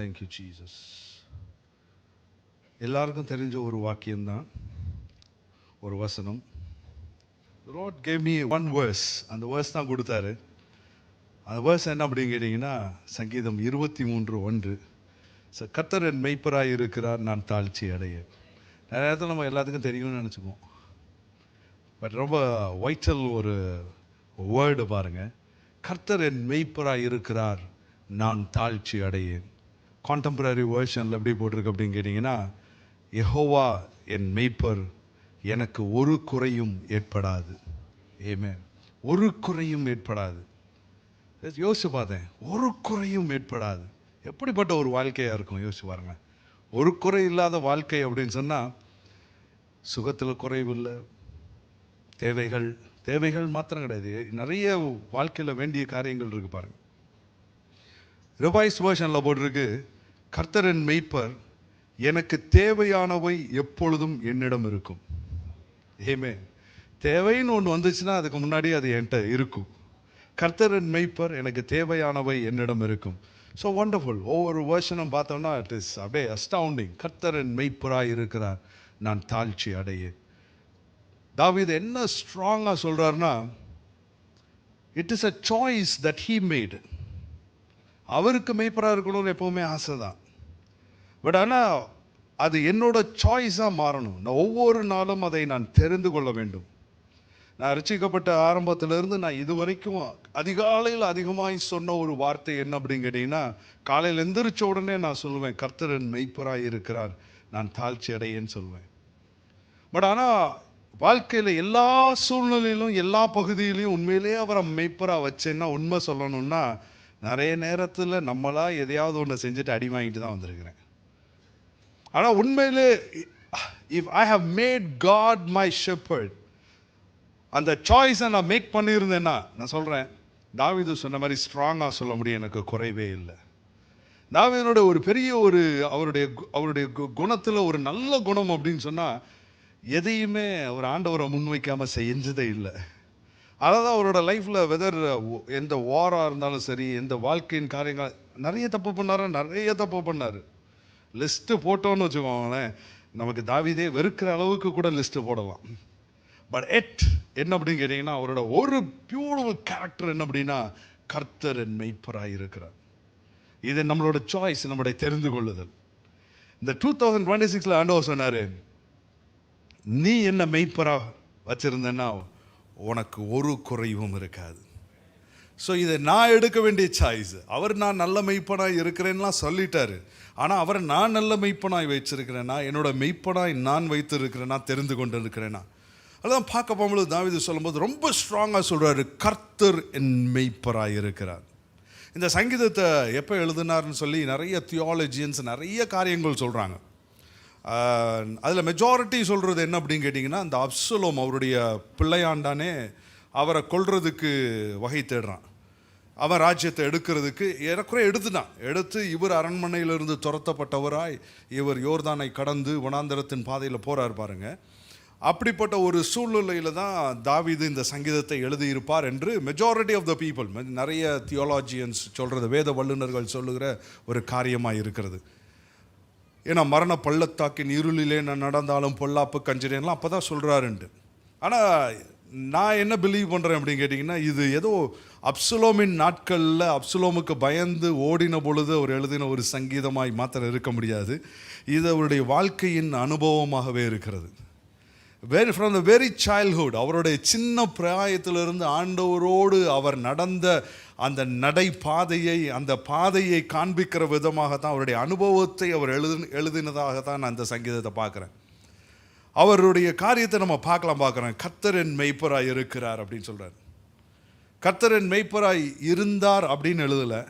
Thank you Jesus எல்லாருக்கும் தெரிஞ்ச ஒரு வாக்கியம்தான் ஒரு வசனம். Lord gave me one verse அந்த வேர்ஸ் தான் கொடுத்தாரு. அந்த வேர்ஸ் என்ன அப்படின்னு கேட்டிங்கன்னா சங்கீதம் இருபத்தி மூன்று ஒன்று. ஸோ கத்தர் என் மெய்ப்பராக இருக்கிறார் நான் தாழ்ச்சி அடைய. நிறைய நேரத்தில் நம்ம எல்லாத்துக்கும் தெரியும்னு நினச்சிக்குவோம். பட் ரொம்ப வைட்டல் ஒரு வேர்டு பாருங்க. கர்த்தர் என் மெய்ப்பராக இருக்கிறார் நான் தாழ்ச்சி அடையேன். கான்டெம்பரரி வேர்ஷனில் எப்படி போட்டிருக்கு அப்படின்னு கேட்டிங்கன்னா எஹோவா என் மெய்ப்பர் எனக்கு ஒரு குறையும் ஏற்படாது. ஏமே ஒரு குறையும் ஏற்படாது. யோசிச்சு பார்த்தேன். ஒரு குறையும் ஏற்படாது. எப்படிப்பட்ட ஒரு வாழ்க்கையாக இருக்கும்? யோசிச்சு பாருங்க. ஒரு குறை இல்லாத வாழ்க்கை அப்படின்னு சொன்னால் சுகத்தில் குறைவு இல்லை தேவைகள் தேவைகள் மாத்திரம் கிடையாது. நிறைய வாழ்க்கையில் வேண்டிய காரியங்கள் இருக்குது பாருங்கள் ரிவைஸ் வேர்ஷனில் போட்டிருக்கு கர்த்தரின் மெய்ப்பர் எனக்கு தேவையானவை எப்பொழுதும் என்னிடம் இருக்கும். ஏமே தேவைன்னு ஒன்று வந்துச்சுன்னா அதுக்கு முன்னாடி அது என்கிட்ட இருக்கும். கர்த்தரின் மெய்ப்பர் எனக்கு தேவையானவை என்னிடம் இருக்கும். ஸோ ஒண்டர்ஃபுல் ஒவ்வொரு வேர்ஷனும் பார்த்தோம்னா இட் இஸ் அப்படியே அஸ்டவுண்டிங் கர்த்தரின் மெய்ப்பராக இருக்கிறார் நான் தாழ்ச்சி அடையேன். தாவீது என்ன ஸ்ட்ராங்காக சொல்கிறாருன்னா it is a choice that he made அவருக்கு மெய்ப்பராக இருக்கணும்னு எப்போவுமே ஆசை தான் பட் ஆனால் அது என்னோட சாய்ஸாக மாறணும். நான் ஒவ்வொரு நாளும் அதை நான் தெரிந்து கொள்ள வேண்டும். நான் ரசிக்கப்பட்ட ஆரம்பத்திலேருந்து நான் இது வரைக்கும் அதிகாலையில் அதிகமாக சொன்ன ஒரு வார்த்தை என்ன அப்படின்னு கேட்டிங்கன்னா காலையில் எந்திரிச்ச உடனே நான் சொல்லுவேன் கர்த்தரன் மெய்ப்பராக இருக்கிறார். நான் தாழ்ச்சி அடையேன்னு சொல்லுவேன். பட் ஆனால் வாழ்க்கையில் எல்லா சூழ்நிலையிலும் எல்லா பகுதியிலையும் உண்மையிலேயே அவரை மெய்ப்பராக வச்சேன்னா உண்மை சொல்லணும்னா நிறைய நேரத்தில் நம்மளாக எதையாவது ஒன்று செஞ்சுட்டு அடி வாங்கிட்டு தான் வந்திருக்கிறேன். ஆனால் உண்மையிலே if I have made God my shepherd அந்த சாய்ஸை நான் மேக் பண்ணியிருந்தேன்னா நான் சொல்கிறேன் தாவிது சொன்ன மாதிரி ஸ்ட்ராங்காக சொல்ல முடியும் எனக்கு குறைவே இல்லை. தாவிதனோட ஒரு பெரிய ஒரு அவருடைய கு- அவருடைய குணத்தில் ஒரு நல்ல குணம் அப்படின்னு சொன்னால் எதையுமே அவர் ஆண்டவரை முன்வைக்காமல் செஞ்சதே இல்லை. அதான் அவரோட லைஃப்பில் வெதர் எந்த வாராக இருந்தாலும் சரி எந்த வாழ்க்கையின் காரியங்கள் நிறைய தப்பு பண்ணாரு நிறைய தப்பு பண்ணார். லிஸ்ட்டு போட்டோன்னு வச்சுக்கோங்களேன் நமக்கு தாவிதே வெறுக்கிற அளவுக்கு கூட லிஸ்ட்டு போடலாம். பட் எட் என்ன அப்படின்னு கேட்டிங்கன்னா அவரோட ஒரு பியூட்டிஃபுல் கேரக்டர் என்ன அப்படின்னா கர்த்தர் என் மெய்ப்பராக இருக்கிறார். இது நம்மளோட சாய்ஸ் நம்முடைய தெரிந்து கொள்ளுதல். இந்த டூ தௌசண்ட் டுவெண்ட்டி சிக்ஸில் ஆண்டவர் சொன்னார் நீ என்ன மெய்ப்பரா வச்சுருந்தேன்னா உனக்கு ஒரு குறைவும் இருக்காது. ஸோ இதை நான் எடுக்க வேண்டிய சாய்ஸ் அவர் நான் நல்ல மெய்ப்பனாய் இருக்கிறேன்லாம் சொல்லிட்டாரு. ஆனால் அவரை நான் நல்ல மெய்ப்பனாய் வச்சிருக்கிறேன்னா என்னோட மெய்ப்பனாய் நான் வைத்திருக்கிறேனா? தெரிந்து கொண்டு இருக்கிறேன்னா அதான் பார்க்க போகும்போது தாவிது சொல்லும்போது ரொம்ப ஸ்ட்ராங்காக சொல்கிறாரு கர்த்தர் என் மெய்ப்பராக இருக்கிறார். இந்த சங்கீதத்தை எப்போ எழுதினார்னு சொல்லி நிறைய தியாலஜியன்ஸ் நிறைய காரியங்கள் சொல்கிறாங்க அதில் மெஜாரிட்டி சொல்கிறது என்ன அப்படின்னு கேட்டிங்கன்னா அந்த அப்சலோம் அவருடைய பிள்ளையாண்டானே அவரை கொள்றதுக்கு வகை தேடுறான். அவன் ராஜ்யத்தை எடுக்கிறதுக்கு ஏறக்குறைய எடுத்துட்டான். எடுத்து இவர் அரண்மனையிலிருந்து துரத்தப்பட்டவராய் இவர் யோர்தானை கடந்து வனாந்தரத்தின் பாதையில் போகிறார் பாருங்க. அப்படிப்பட்ட ஒரு சூழ்நிலையில் தான் தாவிது இந்த சங்கீதத்தை எழுதியிருப்பார் என்று மெஜாரிட்டி ஆஃப் த பீப்புள் நிறைய தியோலாஜியன்ஸ் சொல்கிறது வேத வல்லுநர்கள் சொல்லுகிற ஒரு காரியமாக இருக்கிறது. ஏன்னா மரண பள்ளத்தாக்கின் இருளிலே நான் நடந்தாலும் பொல்லாப்பு கஞ்சிரேன்லாம் அப்போ தான் சொல்கிறாருண்டு ஆனால் நான் என்ன பிலீவ் பண்ணுறேன் அப்படின்னு கேட்டிங்கன்னா இது ஏதோ அப்சுலோமின் நாட்களில் அப்சுலோமுக்கு பயந்து ஓடின பொழுது அவர் எழுதின ஒரு சங்கீதமாய் மாத்திரம் இருக்க முடியாது. இது அவருடைய வாழ்க்கையின் அனுபவமாகவே இருக்கிறது. Very from the very childhood அவருடைய சின்ன பிராயத்திலிருந்து ஆண்டவரோடு அவர் நடந்த அந்த நடை பாதையை அந்த பாதையை காண்பிக்கிற விதமாக தான் அவருடைய அனுபவத்தை அவர் எழுது எழுதினதாக தான் நான் அந்த சங்கீதத்தை பார்க்குறேன். அவருடைய காரியத்தை நம்ம பார்க்கலாம் பார்க்குறேன். கத்தரின் மெய்ப்பராய் இருக்கிறார் அப்படின்னு சொல்கிறார் கர்த்தரின் மெய்ப்பராய் இருந்தார் அப்படின்னு எழுதலை.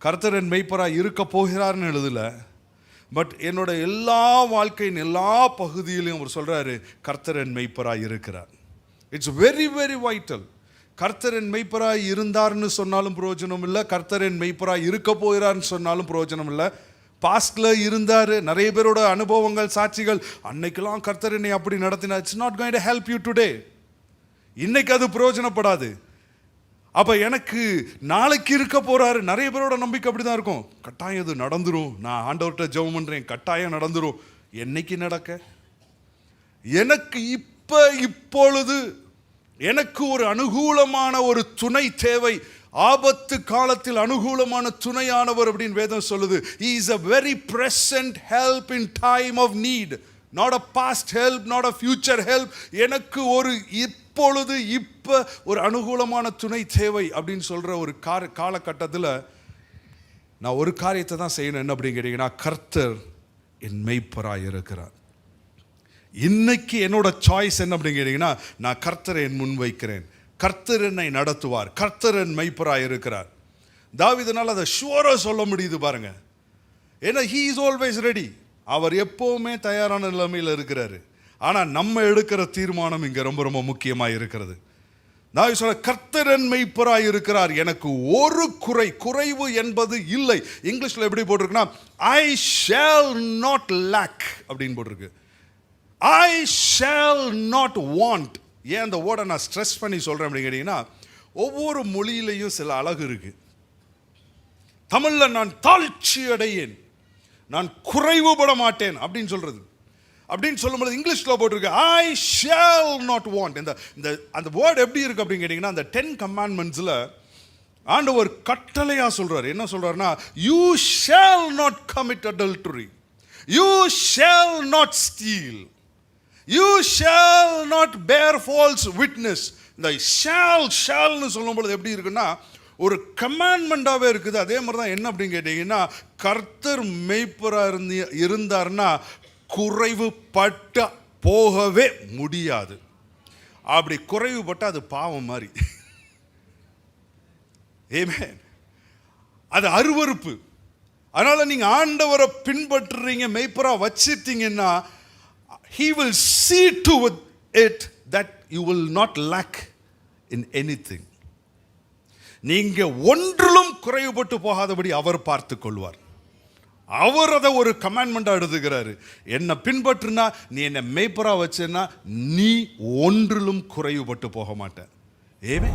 கர்த்தரின் மெய்ப்பராய் இருக்க போகிறார்னு எழுதலை. பட் என்னோட எல்லா வாழ்க்கையின் எல்லா பகுதியிலையும் அவர் சொல்கிறாரு கர்த்தரன் மெய்ப்பராய் இருக்கிறார். இட்ஸ் வெரி வெரி வைட்டல் கர்த்தரன் மெய்ப்பராய் இருந்தார்னு சொன்னாலும் பிரயோஜனம் இல்லை கர்த்தரன் மெய்ப்பராய் இருக்க போகிறார்னு சொன்னாலும் பிரயோஜனம் இல்லை பாஸ்ட்ல இருந்தார் நிறைய பேரோட அனுபவங்கள் சாட்சிகள். அன்னைக்கெல்லாம் கர்த்தர் என்னை அப்படி நடத்தினார். It's not going to help you today இன்னைக்கு அது பிரயோஜனப்படாது அப்போ எனக்கு நாளைக்கு இருக்க போகிறாரு நிறைய பேரோட நம்பிக்கை அப்படிதான் இருக்கும். கட்டாயம் இது நடந்துடும் நான் ஆண்டவர்கிட்ட ஜெபம் பண்ணுறேன் கட்டாயம் நடந்துடும் என்னைக்கு நடக்க? எனக்கு இப்போ இப்பொழுது எனக்கு ஒரு அனுகூலமான ஒரு துணை தேவை. ஆபத்து காலத்தில் அனுகூலமான துணையானவர் அப்படின்னு வேதம் சொல்லுது. Is a very present help in time of need not a past help not a future help எனக்கு ஒரு இப்பொழுது இப்போ ஒரு அனுகூலமான துணை தேவை அப்படின்னு சொல்கிற ஒரு கார காலகட்டத்தில் நான் ஒரு காரியத்தை தான் செய்யணும். என்ன அப்படின்னு கேட்டீங்கன்னா கர்த்தர் என் மெய்ப்பராக இருக்கிறார். இன்னைக்கு என்னோட சாய்ஸ் என்ன அப்படின்னு கேட்டிங்கன்னா நான் கர்த்தரை என் முன் வைக்கிறேன். கர்த்தர் என்னை நடத்துவார். கர்த்தர் என் மெய்ப்பராய் இருக்கிறார். தாவிதனால் அதை ஷுவராக சொல்ல முடியுது பாருங்க. ஏன்னா ஹீ இஸ் ஆல்வேஸ் ரெடி அவர் எப்போவுமே தயாரான நிலைமையில் இருக்கிறாரு. ஆனால் நம்ம எடுக்கிற தீர்மானம் இங்கே ரொம்ப ரொம்ப முக்கியமாக இருக்கிறது. நான் சொல்ல கர்த்தரன் மெய்ப்பராய் இருக்கிறார். எனக்கு ஒரு குறை குறைவு என்பது இல்லை. இங்கிலீஷில் எப்படி போட்டிருக்குன்னா ஐ ஷேல் நாட் லேக் அப்படின்னு போட்டிருக்கு. ஐ ஷேல் நாட் வாண்ட் ஏன் அந்த வேர்டை நான் ஸ்ட்ரெஸ் பண்ணி சொல்கிறேன் அப்படின்னு கேட்டிங்கன்னா ஒவ்வொரு மொழியிலையும் சில அழகு இருக்குது தமிழில் நான் தாழ்ச்சி அடையேன். நான் குறைவுபட மாட்டேன் அப்படின்னு சொல்கிறது அப்படின்னு சொல்லும்போது இங்கிலீஷில் போட்டிருக்கு ஐ ஷேல் நாட் வாண்ட் இந்த இந்த அந்த வேர்டு எப்படி இருக்குது அப்படின்னு கேட்டிங்கன்னா அந்த டென் கமாண்ட்மெண்ட்ஸில் ஆண்டவர் கட்டளையாக சொல்கிறார் என்ன சொல்கிறாருன்னா you shall not commit adultery. You shall not steal you shall not bear false witness இந்த ஷேல் ஷேல்னு சொல்லும் பொழுது எப்படி இருக்குன்னா ஒரு கமாண்ட்மெண்ட்டாகவே இருக்குது. அதே மாதிரி தான் என்ன அப்படின்னு கேட்டிங்கன்னா கர்த்தர் மெய்ப்பராக இருந்து இருந்தார்னா குறைவுபட்ட போகவே முடியாது. அப்படி குறைவுபட்டால் அது பாவம் மாதிரி. ஏமே அது அருவருப்பு. அதனால் நீங்கள் ஆண்டவரை பின்பற்றுறீங்க மெய்ப்பராக வச்சிருந்தீங்கன்னா he will see to it that will not lack in anything நீங்கள் ஒன்றிலும் குறைவுபட்டு போகாதபடி அவர் பார்த்து கொள்வார். அவர் அதை ஒரு கமாண்ட்மெண்ட்டாக எழுதுகிறாரு. என்னை பின்பற்றுனா நீ என்னை மெய்ப்பராக வச்சேன்னா நீ ஒன்றிலும் குறைவுபட்டு போக மாட்ட. ஏவே